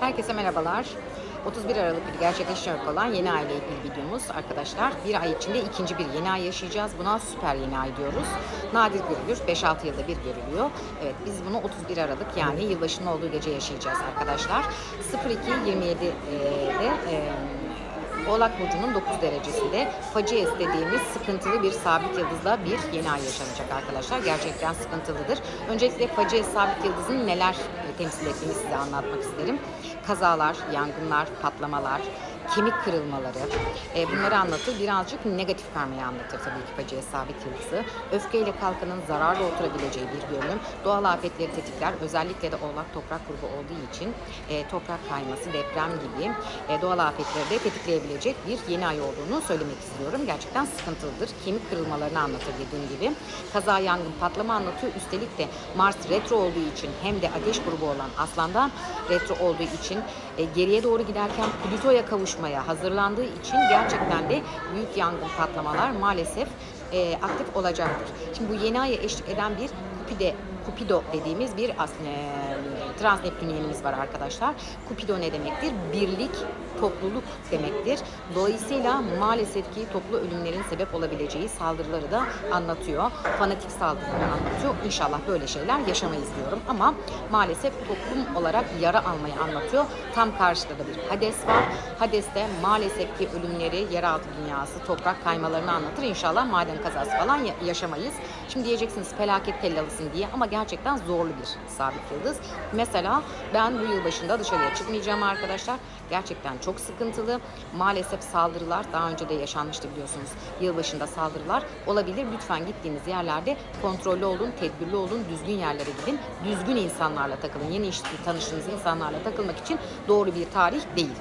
Herkese merhabalar. 31 Aralık günü gerçekleşecek olan yeni ay ile ilgili videomuz arkadaşlar. Bir ay içinde ikinci bir yeni ay yaşayacağız. Buna süper yeni ay diyoruz. Nadir görülür. 5-6 yılda bir görülüyor. Evet biz bunu 31 Aralık yani yılbaşının olduğu gece yaşayacağız arkadaşlar. 02.27'de e, Oğlak Burcu'nun 9 derecesinde Facies dediğimiz sıkıntılı bir sabit yıldızla bir yeni ay yaşanacak arkadaşlar. Gerçekten sıkıntılıdır. Öncelikle Facies sabit yıldızın neler temsil ettiğini size anlatmak isterim. Kazalar, yangınlar, patlamalar, kemik kırılmaları e, bunları anlatır. Birazcık negatif karmayı anlatır tabii ki Facies sabit yıldızı. Öfkeyle kalkanın zararla oturabileceği bir görünüm. Doğal afetleri tetikler. Özellikle de Oğlak toprak grubu olduğu için e, toprak kayması, deprem gibi e, doğal afetleri de tetikleyebilecek bir yeni ay olduğunu söylemek istiyorum. Gerçekten sıkıntılıdır. Kemik kırılmalarını anlatır dediğim gibi. Kaza, yangın, patlama anlatıyor. Üstelik de Mars retro olduğu için hem de ateş grubu olan Aslan'da retro olduğu için e, geriye doğru giderken Plüto'ya kavuşmaya hazırlandığı için gerçekten de büyük yangın patlamalar maalesef e, aktif olacaktır. Şimdi bu yeni aya eşlik eden bir Kupide, Kupido dediğimiz bir e, trans Neptünyenimiz var arkadaşlar. Kupido ne demektir? Birlik, topluluk demektir. Dolayısıyla maalesef ki toplu ölümlerin sebep olabileceği saldırıları da anlatıyor. Fanatik saldırıları anlatıyor. İnşallah böyle şeyler yaşamayız diyorum. Ama maalesef toplum olarak yara almayı anlatıyor. Tam karşıda da bir Hades var. Hades'te maalesef ki ölümleri, yeraltı dünyası, toprak kaymalarını anlatır. İnşallah maden kazası falan ya- yaşamayız. Şimdi diyeceksiniz felaket tellalısın diye ama gerçekten zorlu bir sabit yıldız. Mesela ben bu yıl başında dışarıya çıkmayacağım arkadaşlar. Gerçekten çok sıkıntılı. Maalesef saldırılar daha önce de yaşanmıştı biliyorsunuz. Yılbaşında saldırılar olabilir. Lütfen gittiğiniz yerlerde kontrollü olun, tedbirli olun, düzgün yerlere gidin. Düzgün insanlarla takılın. Yeni iş tanıştığınız insanlarla takılmak için doğru bir tarih değil.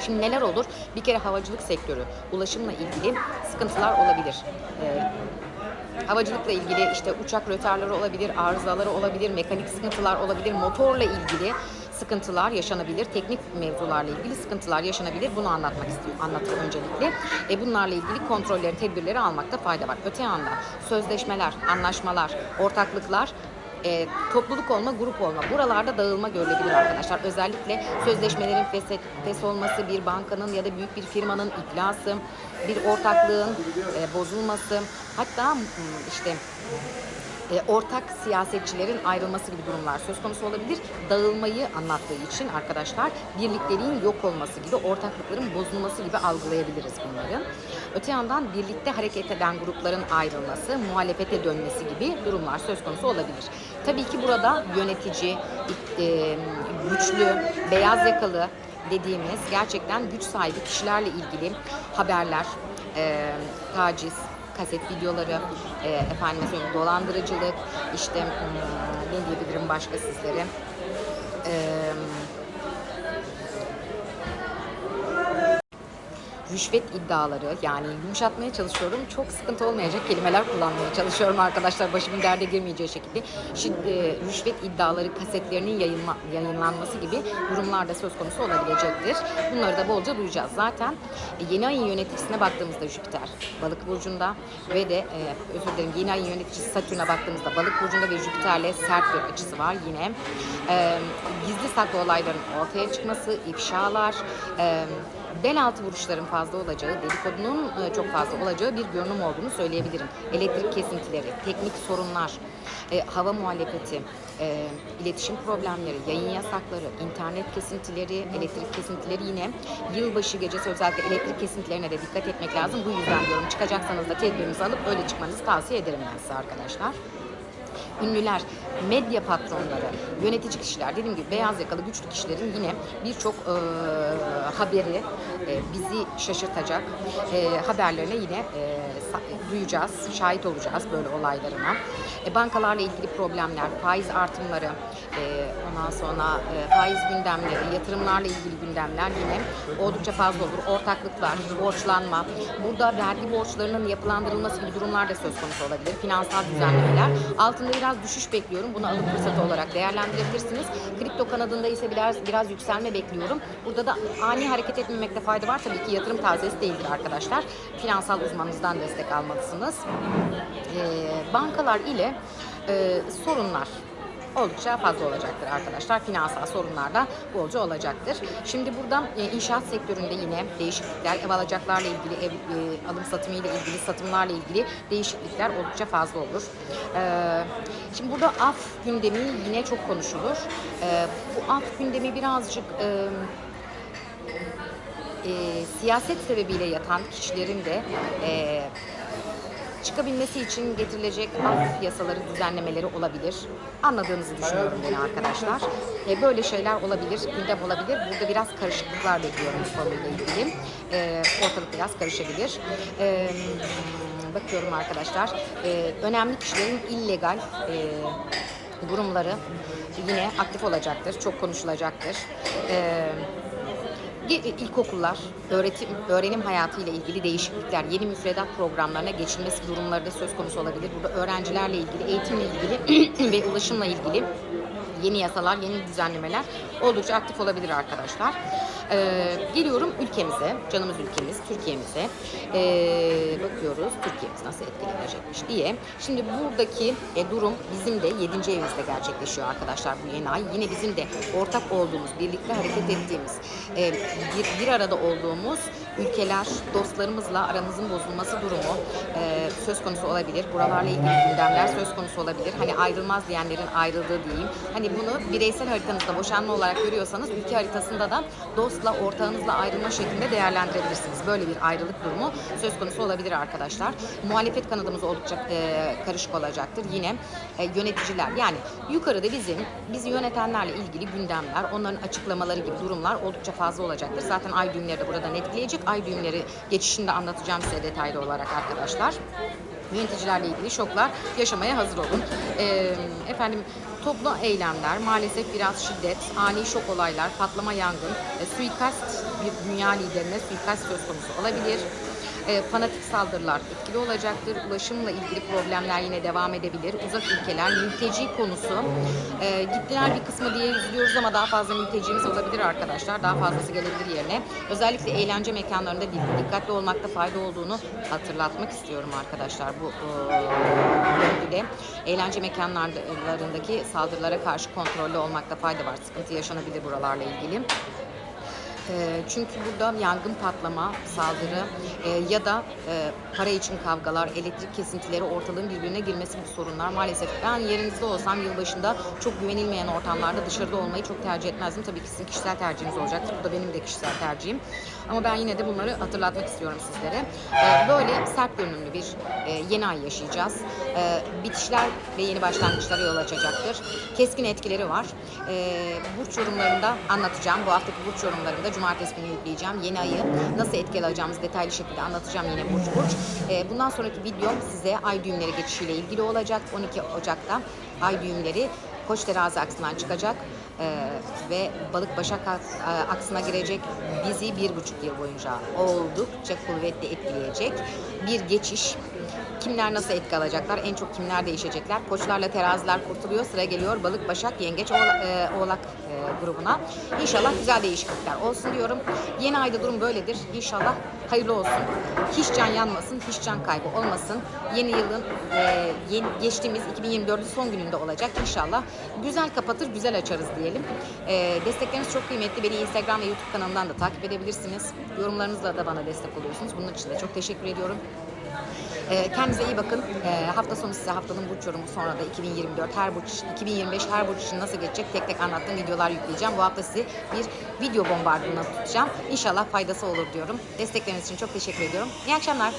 Şimdi neler olur? Bir kere havacılık sektörü, ulaşımla ilgili sıkıntılar olabilir. Ee, havacılıkla ilgili işte uçak rötarları olabilir, arızaları olabilir, mekanik sıkıntılar olabilir, motorla ilgili sıkıntılar yaşanabilir, teknik mevzularla ilgili sıkıntılar yaşanabilir. Bunu anlatmak istiyorum, anlatayım öncelikle. E, bunlarla ilgili kontrolleri, tedbirleri almakta fayda var. Öte yandan sözleşmeler, anlaşmalar, ortaklıklar e, topluluk olma, grup olma. Buralarda dağılma görülebilir arkadaşlar. Özellikle sözleşmelerin feshet, fes olması, bir bankanın ya da büyük bir firmanın iflası, bir ortaklığın e, bozulması, hatta mm, işte e, ortak siyasetçilerin ayrılması gibi durumlar söz konusu olabilir. Dağılmayı anlattığı için arkadaşlar birliklerin yok olması gibi, ortaklıkların bozulması gibi algılayabiliriz bunları. Öte yandan birlikte hareket eden grupların ayrılması, muhalefete dönmesi gibi durumlar söz konusu olabilir. Tabii ki burada yönetici, e, güçlü, beyaz yakalı dediğimiz gerçekten güç sahibi kişilerle ilgili haberler, e, taciz, kaset videoları, e, söyleyeyim dolandırıcılık, işte hmm, ne diyebilirim başka sizlere. E, rüşvet iddiaları yani yumuşatmaya çalışıyorum. Çok sıkıntı olmayacak kelimeler kullanmaya çalışıyorum arkadaşlar başımın derde girmeyeceği şekilde. Şimdi e, rüşvet iddiaları kasetlerinin yayınla, yayınlanması gibi durumlar da söz konusu olabilecektir. Bunları da bolca duyacağız. Zaten e, yeni ayın yöneticisine baktığımızda Jüpiter balık burcunda ve de e, özür dilerim yeni ayın yöneticisi Satürn'e baktığımızda balık burcunda ve Jüpiter'le sert bir açısı var yine. E, gizli saklı olayların ortaya çıkması, ifşalar, e, bel altı vuruşların fazla olacağı, dedikodunun e, çok fazla olacağı bir görünüm olduğunu söyleyebilirim. Elektrik kesintileri, teknik sorunlar, e, hava muhalefeti, e, iletişim problemleri, yayın yasakları, internet kesintileri, elektrik kesintileri yine yılbaşı gecesi özellikle elektrik kesintilerine de dikkat etmek lazım. Bu yüzden diyorum çıkacaksanız da tedbirinizi alıp öyle çıkmanızı tavsiye ederim ben size arkadaşlar ünlüler, medya patronları, yönetici kişiler, dediğim gibi beyaz yakalı güçlü kişilerin yine birçok e, haberi e, bizi şaşırtacak e, haberlerine yine e, duyacağız, şahit olacağız böyle olaylarına. E, bankalarla ilgili problemler, faiz artımları, e, ondan sonra e, faiz gündemleri, yatırımlarla ilgili gündemler yine oldukça fazla olur. Ortaklıklar, borçlanma, burada vergi borçlarının yapılandırılması gibi durumlar da söz konusu olabilir. Finansal düzenlemeler. Altında biraz düşüş bekliyorum. Bunu alım fırsatı olarak değerlendirebilirsiniz. Kripto kanadında ise biraz biraz yükselme bekliyorum. Burada da ani hareket etmemekte fayda var. Tabii ki yatırım tavsiyesi değildir arkadaşlar. Finansal uzmanınızdan destek almalısınız. Ee, bankalar ile e, sorunlar oldukça fazla olacaktır arkadaşlar. Finansal sorunlar da bolca olacaktır. Şimdi burada e, inşaat sektöründe yine değişiklikler, ev alacaklarla ilgili, ev e, alım satımıyla ilgili, satımlarla ilgili değişiklikler oldukça fazla olur. Ee, şimdi burada af gündemi yine çok konuşulur. Bu af gündemi birazcık e, e, siyaset sebebiyle yatan kişilerin de e, çıkabilmesi için getirilecek af yasaları düzenlemeleri olabilir. Anladığınızı düşünüyorum beni arkadaşlar. E, böyle şeyler olabilir, gündem olabilir. Burada biraz karışıklıklar bekliyorum bu konuyla ilgili. E, ortalık biraz karışabilir. E, bakıyorum arkadaşlar. E, önemli kişilerin illegal e, durumları yine aktif olacaktır. Çok konuşulacaktır. E, İlkokullar, öğretim, öğrenim hayatı ile ilgili değişiklikler, yeni müfredat programlarına geçilmesi durumları da söz konusu olabilir. Burada öğrencilerle ilgili, eğitimle ilgili ve ulaşımla ilgili yeni yasalar, yeni düzenlemeler oldukça aktif olabilir arkadaşlar. Ee, geliyorum ülkemize, canımız ülkemiz, Türkiye'mize. Ee, bakıyoruz Türkiye'miz nasıl etkilenecekmiş diye. Şimdi buradaki e, durum bizim de 7. evimizde gerçekleşiyor arkadaşlar bu yeni ay. Yine bizim de ortak olduğumuz, birlikte hareket ettiğimiz, e, bir, bir arada olduğumuz ülkeler, dostlarımızla aramızın bozulması durumu e, söz konusu olabilir. Buralarla ilgili gündemler söz konusu olabilir. Hani ayrılmaz diyenlerin ayrıldığı diyeyim. Hani bunu bireysel haritanızda boşanma olarak görüyorsanız ülke haritasında da dostla, ortağınızla ayrılma şeklinde değerlendirebilirsiniz. Böyle bir ayrılık durumu söz konusu olabilir arkadaşlar. Muhalefet kanadımız oldukça e, karışık olacaktır. Yine e, yöneticiler yani yukarıda bizim bizi yönetenlerle ilgili gündemler, onların açıklamaları gibi durumlar oldukça fazla olacaktır. Zaten ay düğümleri de buradan etkileyecek. Ay düğümleri geçişinde anlatacağım size detaylı olarak arkadaşlar yöneticilerle ilgili şoklar yaşamaya hazır olun. Ee, efendim toplu eylemler, maalesef biraz şiddet, ani şok olaylar, patlama yangın, e, suikast bir dünya liderine suikast söz konusu olabilir. E, fanatik saldırılar etkili olacaktır. Ulaşımla ilgili problemler yine devam edebilir. Uzak ülkeler, mülteci konusu. E, gittiler bir kısmı diye üzülüyoruz ama daha fazla mültecimiz olabilir arkadaşlar. Daha fazlası gelebilir yerine. Özellikle eğlence mekanlarında di- dikkatli olmakta fayda olduğunu hatırlatmak istiyorum arkadaşlar bu e. Eğlence mekanlarındaki saldırılara karşı kontrollü olmakta fayda var. Sıkıntı yaşanabilir buralarla ilgili. E, çünkü burada yangın patlama, saldırı e, ya da e, para için kavgalar, elektrik kesintileri ortalığın birbirine girmesi gibi sorunlar maalesef. Ben yerinizde olsam yılbaşında çok güvenilmeyen ortamlarda dışarıda olmayı çok tercih etmezdim. Tabii ki sizin kişisel tercihiniz olacaktır. Bu da benim de kişisel tercihim. Ama ben yine de bunları hatırlatmak istiyorum sizlere. E, böyle sert görünümlü bir e, yeni ay yaşayacağız. E, bitişler ve yeni başlangıçlara yol açacaktır. Keskin etkileri var. Burç yorumlarında anlatacağım. Bu haftaki burç yorumlarında cumartesi günü yükleyeceğim. Yeni ayı nasıl etki alacağımızı detaylı şekilde anlatacağım yine burç burç. E, bundan sonraki videom size ay düğümleri geçişiyle ilgili olacak. 12 Ocak'ta ay düğümleri Koç terazi aksından çıkacak e, ve balık başak e, aksına girecek bizi bir buçuk yıl boyunca oldukça kuvvetli etkileyecek bir geçiş. Kimler nasıl etki alacaklar? En çok kimler değişecekler? Koçlarla teraziler kurtuluyor. Sıra geliyor balık, başak, yengeç, oğlak, e, oğlak grubuna. İnşallah güzel değişiklikler olsun diyorum. Yeni ayda durum böyledir. İnşallah hayırlı olsun. Hiç can yanmasın, hiç can kaybı olmasın. Yeni yılın e, yeni, geçtiğimiz 2024'ün son gününde olacak inşallah. Güzel kapatır, güzel açarız diyelim. E, destekleriniz çok kıymetli. Beni Instagram ve YouTube kanalından da takip edebilirsiniz. Yorumlarınızla da bana destek oluyorsunuz. Bunun için de çok teşekkür ediyorum. Ee, kendinize iyi bakın. Ee, hafta sonu size haftanın burç yorumu sonra da 2024 her burç 2025 her burç için nasıl geçecek tek tek anlattığım videolar yükleyeceğim. Bu hafta sizi bir video bombardımanı tutacağım. İnşallah faydası olur diyorum. Destekleriniz için çok teşekkür ediyorum. İyi akşamlar.